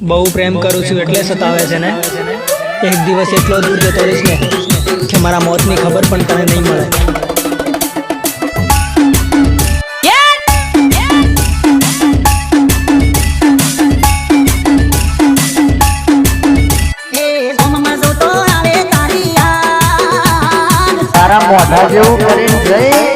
બહુ પ્રેમ કરું છું એટલે સતાવે છે ને? એક દિવસ એટલો દૂર જતો રહીશ ને કે મારા મોતની ખબર પણ તને નહીં મળે. મોઢા જેવું કરીને જઈ.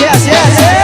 yes, yes, yes.